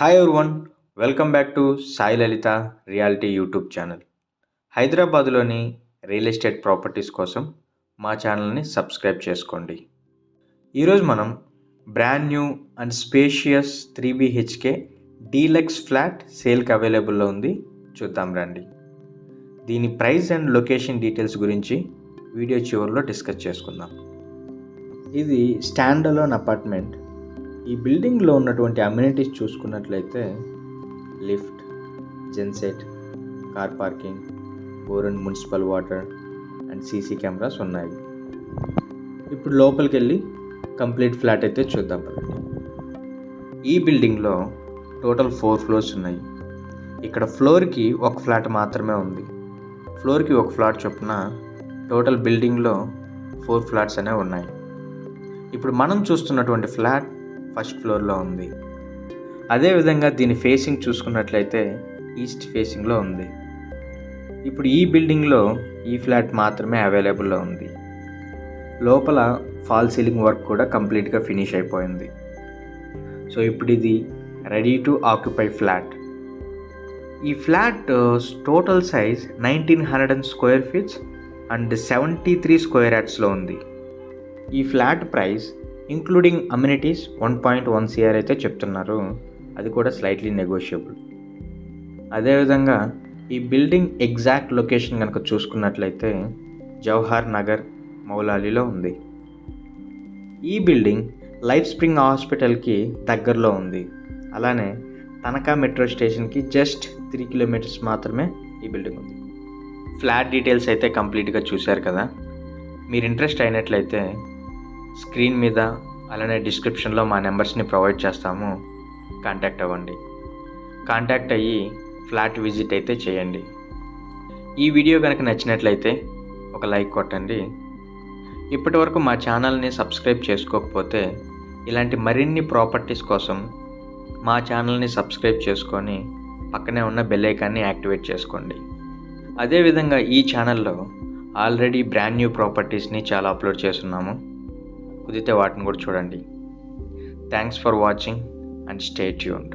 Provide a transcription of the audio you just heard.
Hi one welcome back to Sai Lalitha realty YouTube channel హైదరాబాద్లోని real estate properties కోసం మా ఛానల్ని subscribe చేసుకోండి. ఈరోజు మనం brand new and spacious three BHK deluxe flat సేల్కి అవైలబుల్లో ఉంది. చూద్దాం రండి. దీని ప్రైస్ అండ్ లొకేషన్ డీటెయిల్స్ గురించి వీడియో చివరిలో డిస్కస్ చేసుకుందాం. ఇది స్టాండ్ అలోన్ అపార్ట్మెంట్ ఈ బిల్డింగ్లో ఉన్నటువంటి అమ్యూనిటీస్ చూసుకున్నట్లయితే lift genset car parking bore and municipal water and CC cameras ఉన్నాయి. ఇప్పుడు లోపలికి వెళ్ళి కంప్లీట్ ఫ్లాట్ అయితే చూద్దాం పదండి. ఈ బిల్డింగ్లో టోటల్ ఫోర్ ఫ్లోర్స్ ఉన్నాయి. ఇక్కడ ఫ్లోర్కి ఒక ఫ్లాట్ మాత్రమే ఉంది. ఫ్లోర్కి ఒక ఫ్లాట్ చొప్పున టోటల్ బిల్డింగ్లో ఫోర్ ఫ్లాట్స్ అనేవి ఉన్నాయి. ఇప్పుడు మనం చూస్తున్నటువంటి ఫ్లాట్ ఫస్ట్ ఫ్లోర్లో ఉంది. అదేవిధంగా దీని ఫేసింగ్ చూసుకున్నట్లయితే ఈస్ట్ ఫేసింగ్లో ఉంది. ఇప్పుడు ఈ బిల్డింగ్లో ఈ ఫ్లాట్ మాత్రమే అవైలబుల్లో ఉంది. లోపల ఫాల్ సీలింగ్ వర్క్ కూడా కంప్లీట్గా ఫినిష్ అయిపోయింది. సో ఇప్పుడు ఇది రెడీ టు ఆక్యుపై ఫ్లాట్. ఈ flat total size nineteen hundred and square feets and seventy three square యార్డ్స్లో ఉంది. ఈ flat price including amenities one point one CR అయితే చెప్తున్నారు. అది కూడా స్లైట్లీ నెగోషియబుల్ అదేవిధంగా ఈ బిల్డింగ్ ఎగ్జాక్ట్ లొకేషన్ కనుక చూసుకున్నట్లయితే జవహర్ నగర్ మౌలాలీలో ఉంది. ఈ బిల్డింగ్ లైఫ్ స్ప్రింగ్ హాస్పిటల్కి దగ్గరలో ఉంది. అలానే తనకా మెట్రో స్టేషన్కి జస్ట్ త్రీ కిలోమీటర్స్ మాత్రమే ఈ బిల్డింగ్ ఉంది. ఫ్లాట్ డీటెయిల్స్ అయితే కంప్లీట్గా చూశారు కదా. మీరు ఇంట్రెస్ట్ అయినట్లయితే స్క్రీన్ మీద అలానే డిస్క్రిప్షన్లో మా నెంబర్స్ని ప్రొవైడ్ చేస్తాము. కాంటాక్ట్ అవ్వండి. కాంటాక్ట్ అయ్యి ఫ్లాట్ విజిట్ అయితే చేయండి. ఈ వీడియో కనుక నచ్చినట్లయితే ఒక లైక్ కొట్టండి. ఇప్పటి వరకు మా ఛానల్ని సబ్స్క్రైబ్ చేసుకోకపోతే ఇలాంటి మరిన్ని ప్రాపర్టీస్ కోసం మా ఛానల్ని సబ్స్క్రైబ్ చేసుకొని పక్కనే ఉన్న బెల్ ఐకాన్ని యాక్టివేట్ చేసుకోండి. అదేవిధంగా ఈ ఛానల్లో ఆల్రెడీ బ్రాండ్ న్యూ ప్రాపర్టీస్ని చాలా అప్లోడ్ చేస్తున్నాము. కుదిరితే వాటిని కూడా చూడండి. Thanks for watching and stay tuned